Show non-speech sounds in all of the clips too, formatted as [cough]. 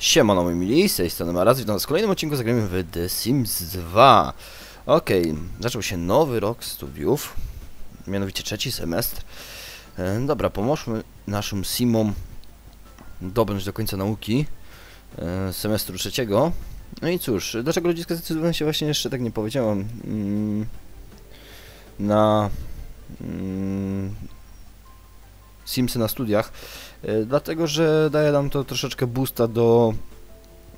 Siemano moi mili, z tej strony Maraz, witam was w kolejnym odcinku zagramy w The Sims 2 Okej, zaczął się nowy rok studiów, mianowicie trzeci semestr. E, Dobra, pomóżmy naszym Simom dobrnąć do końca nauki e, semestru trzeciego. No i cóż, dlaczego ludziska zdecydują się właśnie jeszcze tak nie powiedziałem. Mm, na mm, Simsy na studiach E, Dlatego, że daje nam to troszeczkę boosta do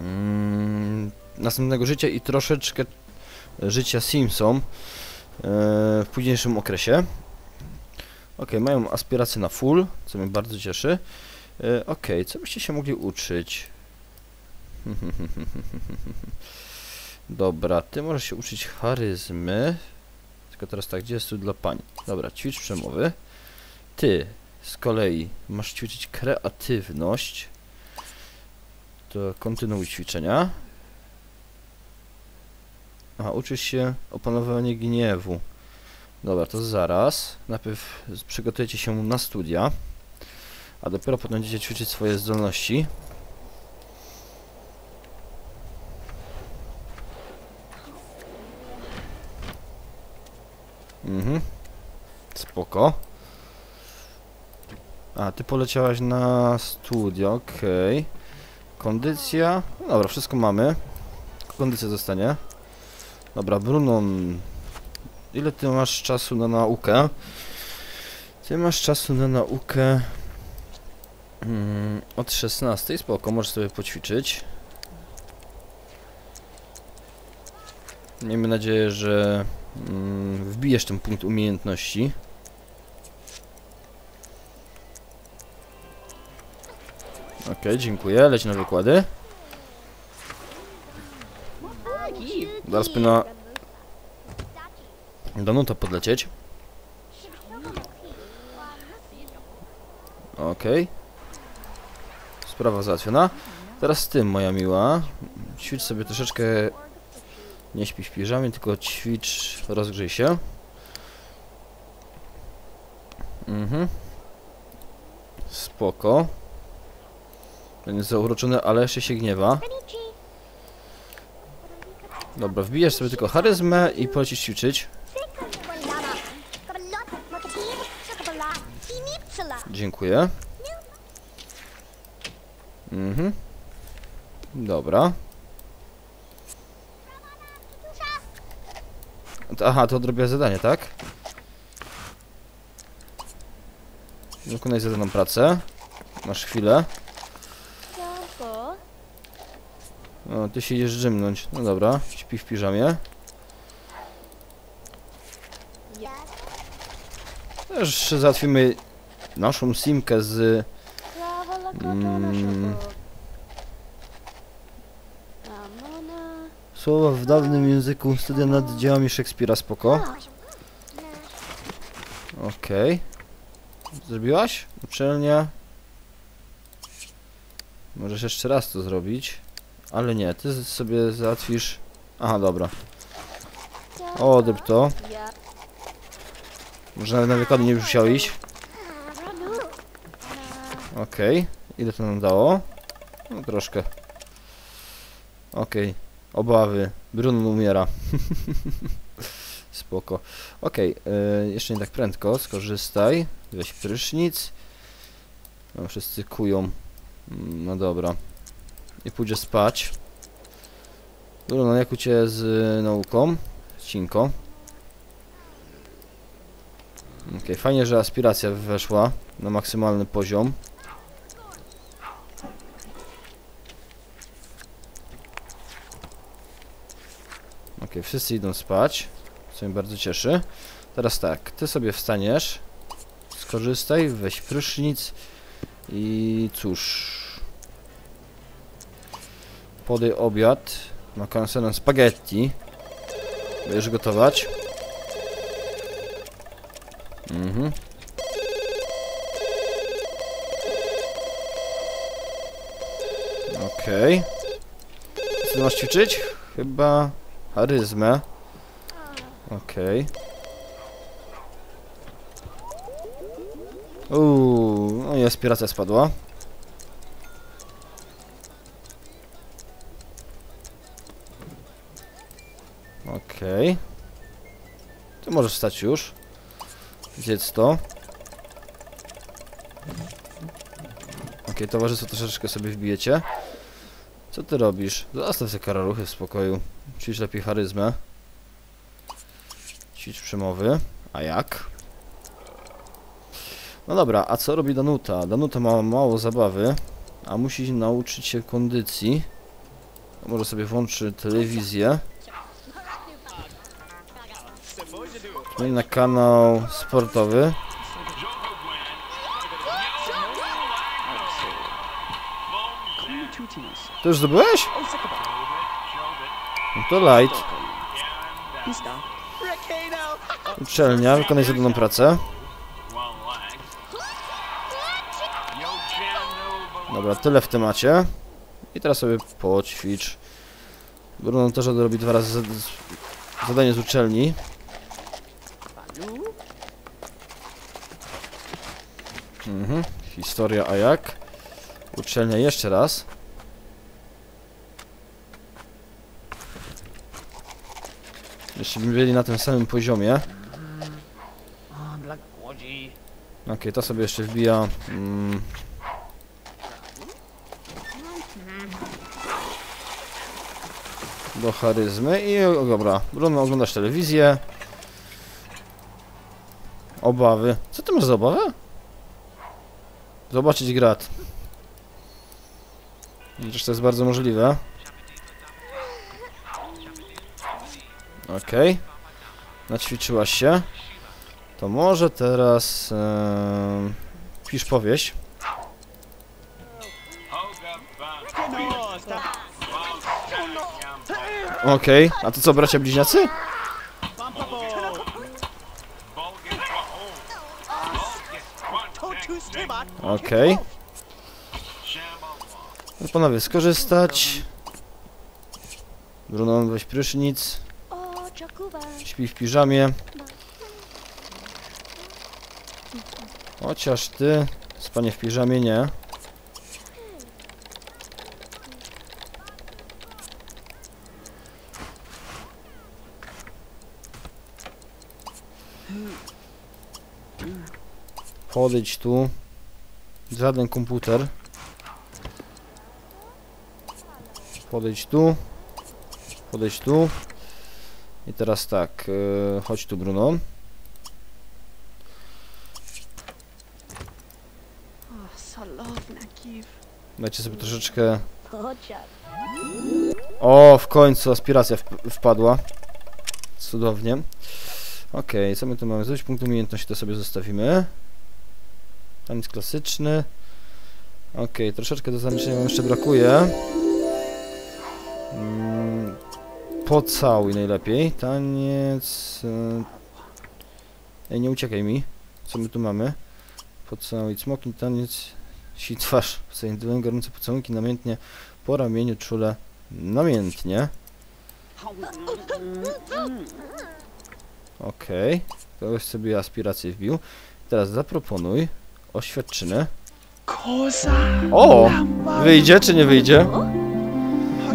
mm, następnego życia i troszeczkę życia Simsom e, w późniejszym okresie. Ok, mają aspiracje na full, co mnie bardzo cieszy. E, ok, co byście się mogli uczyć? [laughs] Dobra, ty możesz się uczyć charyzmy. Tylko teraz tak, gdzie jest tu dla pań? Dobra, ćwicz przemowy. Ty, z kolei masz ćwiczyć kreatywność. To kontynuuj ćwiczenia. A, uczysz się opanowania gniewu. Dobra, to zaraz. Najpierw przygotujecie się na studia. A dopiero potem będziecie ćwiczyć swoje zdolności. Mhm. Spoko. A, ty poleciałaś na studia, okej. Kondycja. No dobra, wszystko mamy. Kondycja zostanie. Dobra, Brunon. Ile ty masz czasu na naukę? Ty masz czasu na naukę mm, od 16. Spoko, możesz sobie poćwiczyć. Miejmy nadzieję, że mm, wbijesz ten punkt umiejętności. Okej, dziękuję. Leć na wykłady. Zaraz powinna Danuta podlecieć. Okej. Sprawa załatwiona. Teraz z tym, moja miła. Ćwicz sobie troszeczkę... Nie śpi w piżamie, tylko ćwicz, rozgrzej się. Mhm. Spoko. Będzie zauroczony, ale jeszcze się gniewa. Dobra, wbijesz sobie tylko charyzmę i polecisz ćwiczyć. Dziękuję. Mhm. Dobra. Aha, to odrobiła zadanie, tak? Wykonaj zadaną pracę. Masz chwilę. O, ty się idziesz drzymnąć. No dobra, śpi w piżamie. Też załatwimy naszą simkę z... Mm. Słowa w dawnym języku studia nad dziełami Szekspira, spoko. Okej. Zrobiłaś? Uczelnia. Możesz jeszcze raz to zrobić. Ale nie, ty sobie załatwisz... Aha, dobra. Odebrz to. Może nawet na wykłady nie musiał iść. Okej. Ile to nam dało? No troszkę. Okej. Obawy. Bruno umiera. [laughs] Spoko. Okej, e, jeszcze nie tak prędko. Skorzystaj. Weź prysznic. No, wszyscy kują. Mm, No dobra. I pójdzie spać. Bruno, jak u Ciebie z y, nauką? Cinko. Okej, fajnie, że aspiracja weszła na maksymalny poziom. Okej, wszyscy idą spać, co mnie bardzo cieszy. Teraz tak, ty sobie wstaniesz, skorzystaj, weź prysznic i cóż... Podaj obiad, makaron spaghetti. Będziesz gotować. Mhm. Okej. Co ty masz ćwiczyć? Chyba charyzmę. Okej. Uuu, no aspiracja spadła. Okej. Ty możesz wstać już. Zjedz to. Okej, towarzystwo troszeczkę sobie wbijecie. Co ty robisz? Zostaw te karaluchy w spokoju. Ćwicz lepiej charyzmę. Ćwicz przemowy. A jak? No dobra, a co robi Danuta? Danuta ma mało zabawy, a musi nauczyć się kondycji. Może sobie włączy telewizję. No i na kanał sportowy. To już zdobyłeś? No to light. Uczelnia, wykonaj zadaną pracę. Dobra, tyle w temacie. I teraz sobie poćwicz. Bruno też robi dwa razy zad zadanie z uczelni. Mhm. Historia, a jak? Uczelnia jeszcze raz. Jeśli by byli na tym samym poziomie. Okej, to sobie jeszcze wbija. Mm. Do charyzmy i o, dobra. Bruno, oglądasz telewizję. Obawy. Co ty masz za obawę? Zobaczyć grat. Widzisz, to jest bardzo możliwe. Okej. Naćwiczyłaś się. To może teraz... pisz powieść. Okej. A to co, bracia bliźniacy? Okej. No panowie, skorzystać. Bruno, weź prysznic. Śpi w piżamie. Chociaż ty, spanie w piżamie nie. Podejdź tu. Żaden komputer. Podejdź tu. Podejdź tu. I teraz tak, yy, chodź tu Bruno. Dajcie sobie troszeczkę... O, w końcu aspiracja wp wpadła. Cudownie. Okej, co my tu mamy? Zrobić punkt umiejętności, to sobie zostawimy. Taniec klasyczny. Okej, troszeczkę do zamieszczenia jeszcze brakuje. Mm, pocałuj najlepiej. Taniec... y, Ej, nie uciekaj mi. Co my tu mamy? Pocałuj, smoking, taniec... Si twarz, zajętywałem gorące pocałunki namiętnie po ramieniu czule namiętnie. Okej, kogoś sobie aspirację wbił. Teraz zaproponuj oświadczynę. Kosa. O! Wyjdzie czy nie wyjdzie?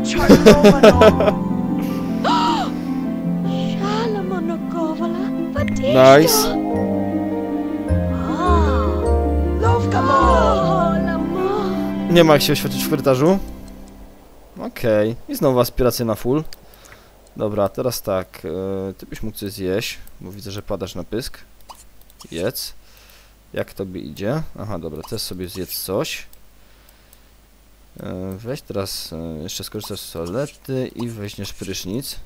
Shalamonokovala. [gasps] Nice. Nie ma jak się oświetlić w korytarzu. Okej, i znowu aspiracja na full. Dobra, teraz tak, e, ty byś mógł coś zjeść, bo widzę, że padasz na pysk. Jedz. Jak tobie idzie? Aha, dobra, też sobie zjedz coś. E, weź teraz, e, jeszcze skorzystasz z toalety i weźmiesz prysznic.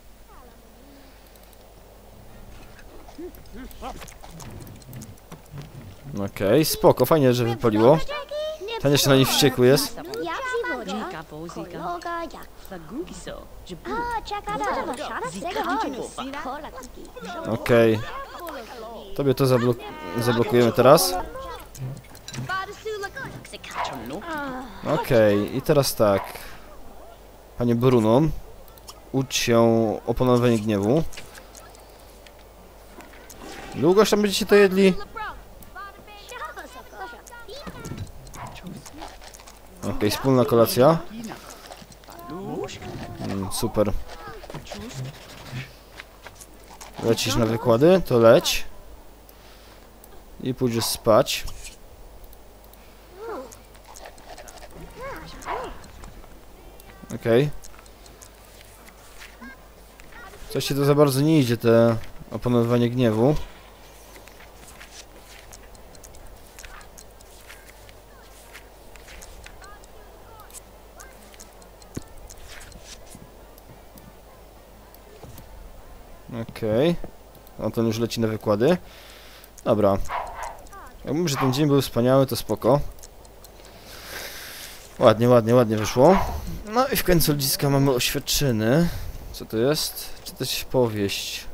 Okej, spoko, fajnie, że wypaliło. Ten jeszcze na nich wściekły jest. Okej. Tobie to zablok zablokujemy teraz. Okej, i teraz tak. Panie Bruno, ucz się opanowania gniewu. Długoż tam będziecie to jedli? Okej, wspólna kolacja. Mm, super. Lecisz na wykłady? To leć. I pójdziesz spać. Okej. Coś ci to za bardzo nie idzie, te opanowywanie gniewu. Okej. On ten już leci na wykłady. Dobra. Jak mówię, że ten dzień był wspaniały, to spoko. Ładnie, ładnie, ładnie wyszło. No i w końcu ludziska mamy oświadczyny. Co to jest? Czytać powieść.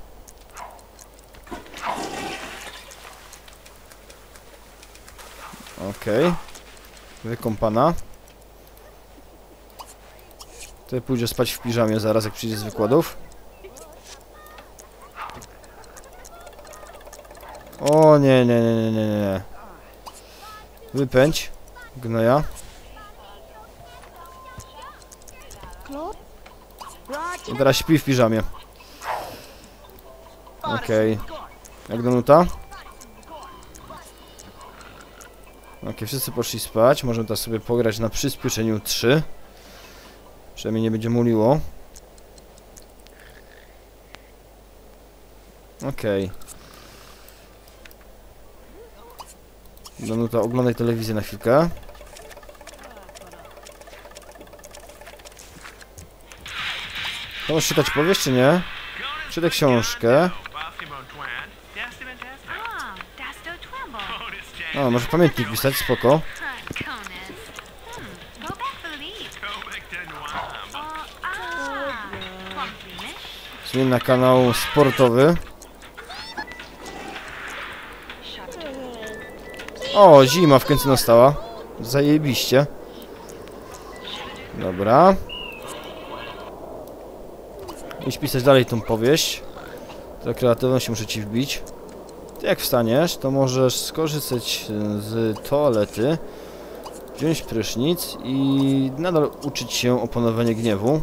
Okej. Wykąpana. Tutaj pójdzie spać w piżamie zaraz, jak przyjdzie z wykładów. O nie, nie, nie, nie, nie, nie. Wypędź. Gnoja. I teraz śpi w piżamie. Okej. Jak do nuta? Okej, wszyscy poszli spać. Możemy teraz sobie pograć na przyspieszeniu 3. Przynajmniej nie będzie muliło. Okej. Danuta, oglądaj telewizję na chwilkę. To możesz czytać powieść, czy nie? Czytaj książkę. O, może pamiętnik pisać, spoko. Zmień na kanał sportowy. O, zima w końcu nastała. Zajebiście. Dobra. Idź pisać dalej tą powieść. Za kreatywność muszę ci wbić. Ty jak wstaniesz, to możesz skorzystać e, z toalety, wziąć prysznic i nadal uczyć się opanowania gniewu.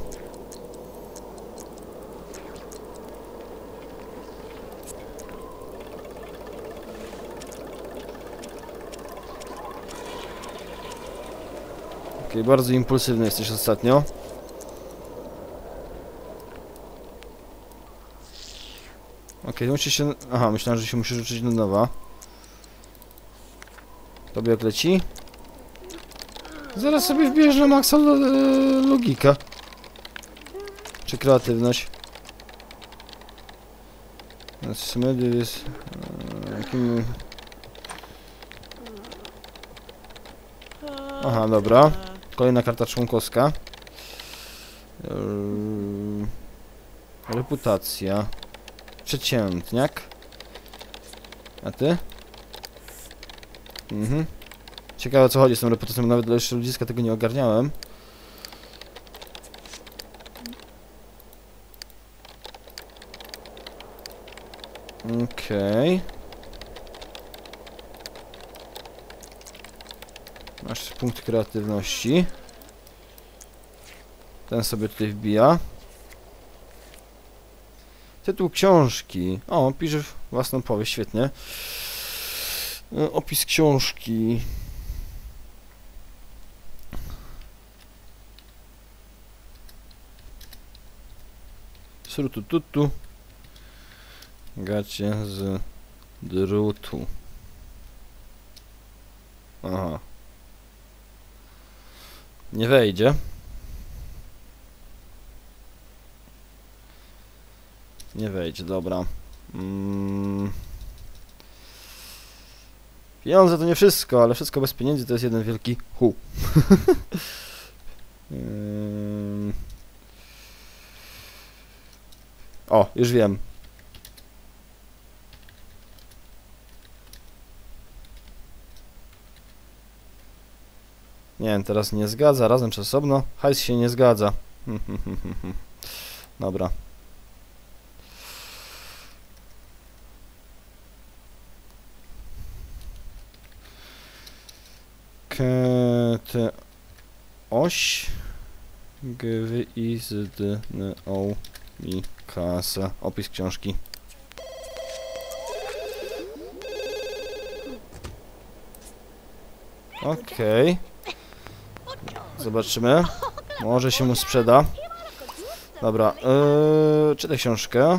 Okej, bardzo impulsywny jesteś ostatnio. Okej, musisz się... Aha, myślałem, że się musisz uczyć na nowa. Tobie jak leci? Zaraz sobie wbierz na maksa lo e, logika. Czy kreatywność. W sumie jest... e, Jakim... Aha, dobra. Kolejna karta członkowska. Yy, reputacja. Przeciętniak. A ty? Mhm. Ciekawe o co chodzi z tą reputacją, nawet dla jeszcze ludziska tego nie ogarniałem. Okej. Punkt kreatywności. Ten sobie tutaj wbija. Tytuł książki. O, pisze własną powieść, świetnie. E, Opis książki. Srutututu. Gacie z drutu. Aha. Nie wejdzie. Nie wejdzie, dobra. Mm. Pieniądze to nie wszystko, ale wszystko bez pieniędzy to jest jeden wielki hu. [laughs] O, już wiem. Nie wiem, teraz nie zgadza, razem czy osobno? Hajs się nie zgadza. [laughs] Dobra. Kety oś gwizdyną mi kasę. Opis książki. Okej. Okay. Zobaczymy. Może się mu sprzeda. Dobra, yy, czytaj książkę.